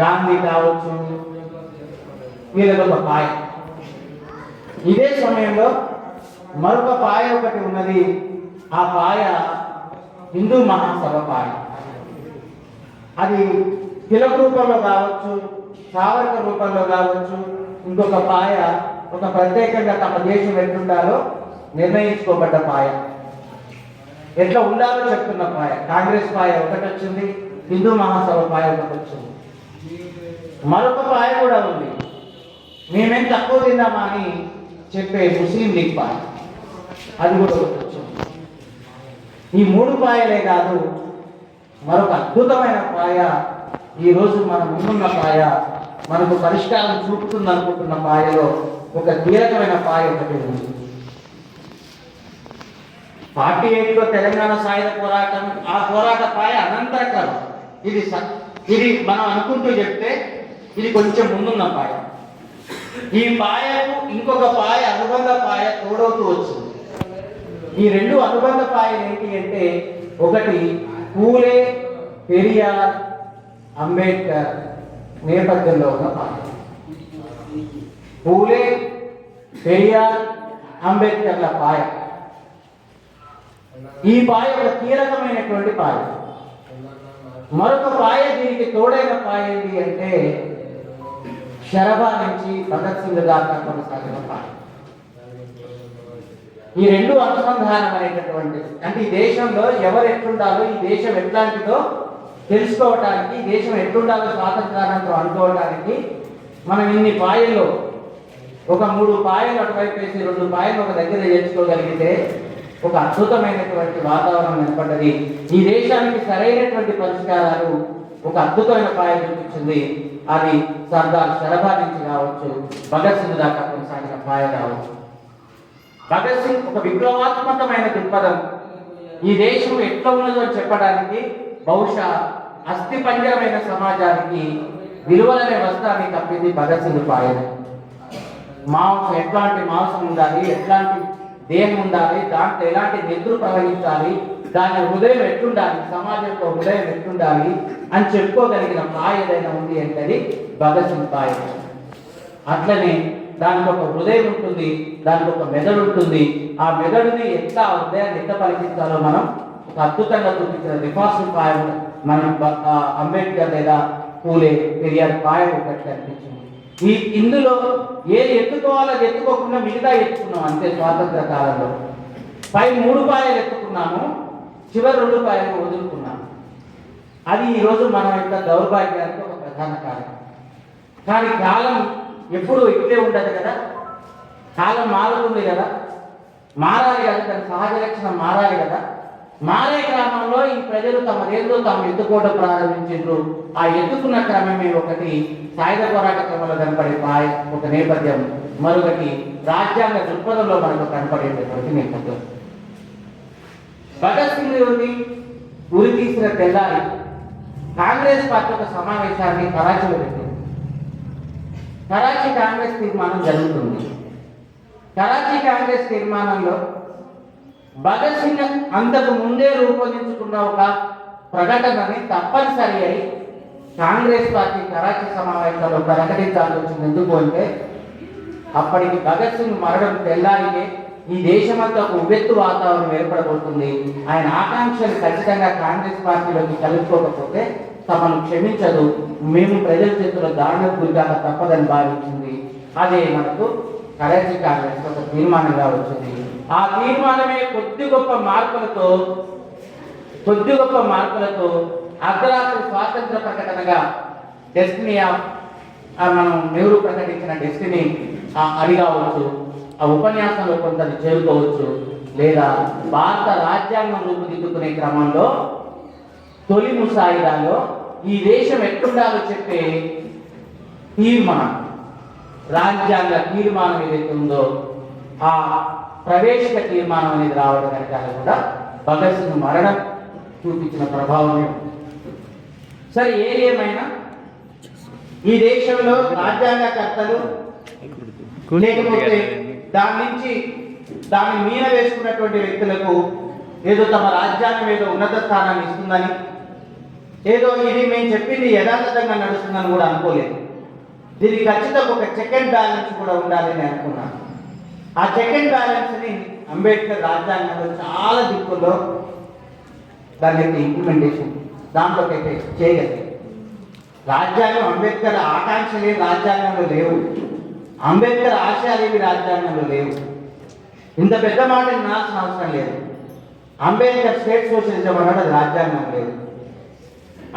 గాంధీ కావచ్చు వీళ్ళకొక పాయ. ఇదే సమయంలో మరొక పాయ ఒకటి ఉన్నది. ఆ పాయ హిందూ మహాసభ పాయ. అది తిలక రూపంలో కావచ్చు సావర్క రూపంలో కావచ్చు ఇంకొక పాయ ఒక ప్రత్యేకంగా తమ దేశం ఎట్లుండాలో నిర్ణయించుకోబడ్డ పాయ. ఎట్లా ఉండాలో చెప్తున్న పాయ. కాంగ్రెస్ పాయ ఒకటి వచ్చింది హిందూ మహాసభ పాయ ఒకటి వచ్చింది మరొక పాయ కూడా ఉంది. మేమేం తక్కువ తిందామా అని చెప్పే ముస్లిం లీగ్ పాయ. అది కూడా వచ్చింది. ఈ మూడు పాయలే కాదు మరొక అద్భుతమైన పాయ. ఈ రోజు మన ముందున్న పాయ మనకు పరిష్కారం చూపుతుంది అనుకుంటున్న పాయలో ఒక కీలకమైన పాయ ఒకటి ఉంది. ఫార్టీ ఎయిట్లో తెలంగాణ సాయుధ పోరాటం ఆ పోరాట పాయ అనంతరకాలం ఇది స- ఇది మనం అనుకుంటూ చెప్తే ఇది కొంచెం ముందున్న పాయ. ఈ పాయకు ఇంకొక పాయ అనుబంధ పాయ తోడవుతూ వచ్చింది. ఈ రెండు అనుబంధ పాయలు ఏంటి అంటే ఒకటి పూలే పెరియార్ అంబేద్కర్ నేపథ్యంలో ఉన్న పాయ. పూలే పెరియార్ అంబేద్కర్ల పాయ. ఈ పాయ ఒక కీలకమైనటువంటి పాయ. మరొక పాయ దీనికి తోడైన పాయ ఏంటి అంటే శరభా నుంచి భగత్ సింగ్ దాకా కొనసాగిన ఈ రెండు అనుసంధానం అనేటటువంటి అంటే ఈ దేశంలో ఎవరు ఎట్లుండాలో ఈ దేశం ఎట్లాంటిదో తెలుసుకోవటానికి ఈ దేశం ఎట్లుండాలో స్వాతంత్రానంతరం అనుకోవడానికి మనం ఇన్ని పాయల్లో ఒక మూడు పాయలు అటువైపు వేసి రెండు పాయలు ఒక దగ్గర చేర్చుకోగలిగితే ఒక అద్భుతమైనటువంటి వాతావరణం ఏర్పడ్డది. ఈ దేశానికి సరైనటువంటి పరిష్కారాలు ఒక అద్భుతమైన పాయ చూపించింది. అది సర్దార్ శరభా నుంచి కావచ్చు భగత్ సింగ్ దాకా కొనసాగిన పాయ కావచ్చు. భగత్ సింగ్ ఒక విప్లవాత్మకమైన దృక్పథం. ఈ దేశం ఎట్లా ఉన్నదో చెప్పడానికి బహుశా అస్థిపంజరమైన సమాజానికి విలువలనే వస్తాన్ని తప్పింది భగత్ సింగ్ పాయన. మాంసం ఎట్లాంటి మాంసం ఉండాలి ఎట్లాంటి దేహం ఉండాలి దాంట్లో ఎలాంటి నిద్ర ప్రవహించాలి దాని హృదయం ఎట్లుండాలి సమాజం యొక్క హృదయం ఎట్లుండాలి అని చెప్పుకోగలిగిన పాయ ఏదైనా ఉంది అంటే భగత్ సింగ్ అట్లనే దానికి ఒక హృదయం ఉంటుంది దానికి ఒక మెదడు ఉంటుంది. ఆ మెదడుని ఎట్లా హృదయాన్ని ఎట్లా పలికించాలో మనం ఒక అద్భుతంగా చూపించిన రిఫార్స్ పాయ మనం అంబేద్కర్ లేదా పూలే పెరియార్ పాయ ఒకటి అనిపించింది. ఈ ఇందులో ఏది ఎత్తుకోవాలో ఎత్తుకోకుండా మిగతా ఎత్తుకున్నాం అంతే స్వాతంత్ర కాలంలో. పై మూడు పాయలు ఎత్తుకున్నాము చివరి రెండు పాయలు వదులుకున్నాము అది ఈరోజు మన యొక్క దౌర్భాగ్యానికి ఒక ప్రధాన కారణం. కానీ కాలం ఎప్పుడు ఇట్లే ఉండదు కదా? కాలం మారుతుంది కదా? మారాలి కదా? దాని సహజ లక్షణం మారాలి కదా? మారే క్రమంలో ఈ ప్రజలు తమ తమదేందో తాము ఎత్తుకోవడం ప్రారంభించారు ఆ ఎత్తుకున్న క్రమమే ఒకటి సాయుధ పోరాట క్రమంలో కనపడే పాయ ఒక నేపథ్యం. మరొకటి రాజ్యాంగ దృక్పథంలో మనకు కనపడేటటువంటి నేపథ్యం. భగత్ సింగ్ ఉంది ఉరి తీసిన తెల్లారి కాంగ్రెస్ పార్టీ ఒక సమావేశాన్ని కరాచీలో పెట్టింది కరాచీ కాంగ్రెస్ తీర్మానం జరుగుతుంది. కరాచీ కాంగ్రెస్ తీర్మానంలో భగత్ సింగ్ అంతకు ముందే రూపొందించుకున్న ఒక ప్రకటనని తప్పనిసరి అయి కాంగ్రెస్ పార్టీ కరాచీ సమావేశంలో ప్రకటించాల్సి వచ్చింది ఎందుకు అంటే అప్పటికి భగత్ సింగ్ మరణం తెల్లారికే ఈ దేశమంతా ఒక ఉవ్వెత్తు వాతావరణం ఏర్పడబోతుంది. ఆయన ఆకాంక్షలు ఖచ్చితంగా కాంగ్రెస్ పార్టీలోకి కలుపుకోకపోతే తమను క్షమించదు. మేము ప్రజల చేతుల దారుణకు గురికాక తప్పదని భావించింది. అదే మనకు కరెన్సీ కాంగ్రెస్ ఒక తీర్మానంగా వచ్చింది. ఆ తీర్మానమే కొద్ది గొప్ప మార్పులతో కొద్ది గొప్ప మార్పులతో అర్ధరాత్రి స్వాతంత్ర ప్రకటనగా డెస్టినీ ఆ మనం నెహ్రూ ప్రకటించిన డెస్టినీ ఆ అది కావచ్చు ఆ ఉపన్యాసంలో కొంత చేరుకోవచ్చు. లేదా భారత రాజ్యాంగం రూపుదిద్దుకునే క్రమంలో తొలి ముసాయిదాలో ఈ దేశం ఎట్లుండాలో చెప్పే తీర్మానం రాజ్యాంగ తీర్మానం ఏదైతే ఉందో ఆ ప్రవేశిక తీర్మానం అనేది రావడం వెనకాల కూడా భగత్ సింగ్ మరణం చూపించిన ప్రభావమే సరే ఏది ఏమైనా ఈ దేశంలో రాజ్యాంగకర్తలు లేకపోతే దాని నుంచి దాన్ని మీన వేసుకున్నటువంటి వ్యక్తులకు ఏదో తమ రాజ్యాంగం ఏదో ఉన్నత స్థానాన్ని ఇస్తుందని ఏదో ఇది మేము చెప్పింది యథాతథంగా నడుస్తుందని కూడా అనుకోలేదు. దీనికి ఖచ్చితంగా ఒక చెక్ అండ్ బ్యాలెన్స్ కూడా ఉండాలని అనుకున్నాను. ఆ చెక్ అండ్ బ్యాలెన్స్ని అంబేద్కర్ రాజ్యాంగంలో చాలా దిక్కుల్లో దాని యొక్క ఇంప్లిమెంటేషన్ దాంట్లోకి అయితే చేయగలిగారు రాజ్యాంగం అంబేద్కర్ ఆకాంక్షలు ఏవి రాజ్యాంగంలో లేవు. అంబేద్కర్ ఆశయాలేవి రాజ్యాంగంలో లేవు. ఇంత పెద్ద మాట వినాల్సిన అవసరం లేదు. అంబేద్కర్ స్టేట్ సోషలిజం అన్నది రాజ్యాంగం లేదు.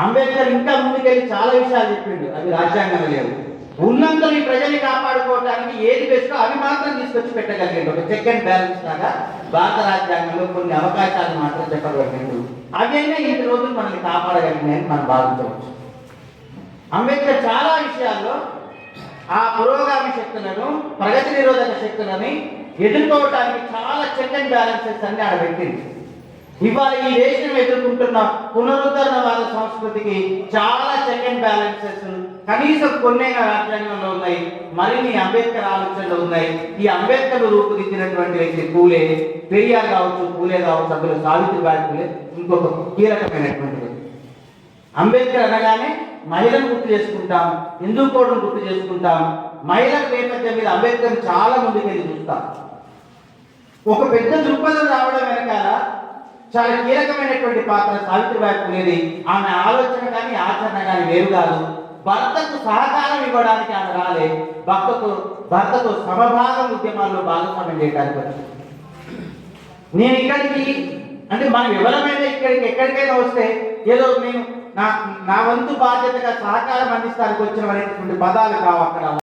అంబేద్కర్ ఇంకా ముందుకెళ్ళి చాలా విషయాలు చెప్పిండు. అవి రాజ్యాంగంలో లేవు ఉన్నంతలో ఈ ప్రజల్ని కాపాడుకోవడానికి ఏది బెస్టో అవి మాత్రం తీసుకొచ్చి పెట్టగలిగాడు. ఒక చెక్ అండ్ బ్యాలెన్స్ లాగా భారత రాజ్యాంగంలో కొన్ని అవకాశాలు మాత్రం చెప్పగలిగాడు అవైనా ఇంటి రోజులు మనల్ని కాపాడగలిగినాయని మనం భావించవచ్చు. అంబేద్కర్ చాలా విషయాల్లో ఆ పురోగామి శక్తులను ప్రగతి నిరోధక శక్తులని ఎదుర్కోవడానికి చాలా చెక్ అండ్ బ్యాలెన్సెస్ అన్ని ఆడ పెట్టింది ఇవాళ ఈ దేశం ఎదుర్కొంటున్న పునరుద్ధరణవాద సంస్కృతికి చాలా చెక్ అండ్ బ్యాలెన్సెస్ కనీసం కొన్నైనా రాజ్యాంగంలో ఉన్నాయి మరిన్ని అంబేద్కర్ ఆలోచనలు ఉన్నాయి. ఈ అంబేద్కర్ రూపుదిద్దినటువంటి వ్యక్తి పూలే పెరియార్ కావచ్చు పూలే కావచ్చు అందులో సావిత్రిబాయి పూలే ఇంకొక కీలకమైనటువంటి వ్యక్తి. అంబేద్కర్ అనగానే మహిళను గుర్తు చేసుకుంటాం హిందూ కోడ్ను గుర్తు చేసుకుంటాం. మహిళల నేపథ్యం మీద అంబేద్కర్ చాలా ముందుకెళ్ళి చూస్తాం. ఒక పెద్ద దృక్పథం రావడం వెనకాల చాలా కీలకమైనటువంటి పాత్ర సావిత్రిబాయి పులేది ఆమె ఆలోచన కానీ ఆచరణ కానీ వేరు కాదు. భర్తకు సహకారం ఇవ్వడానికి ఆమె రాలే. భర్తకు భర్తతో సమభాగం ఉద్యమాల్లో భాగస్వామ్యం చేయడానికి వచ్చింది. నేను ఇక్కడికి అంటే మనం వివరమైన ఇక్కడికి ఎక్కడికైనా వస్తే ఏదో నేను నా నా వంతు బాధ్యతగా సహకారం అందిస్తానికి వచ్చిన అనేటువంటి పదాలు కావు అక్కడ.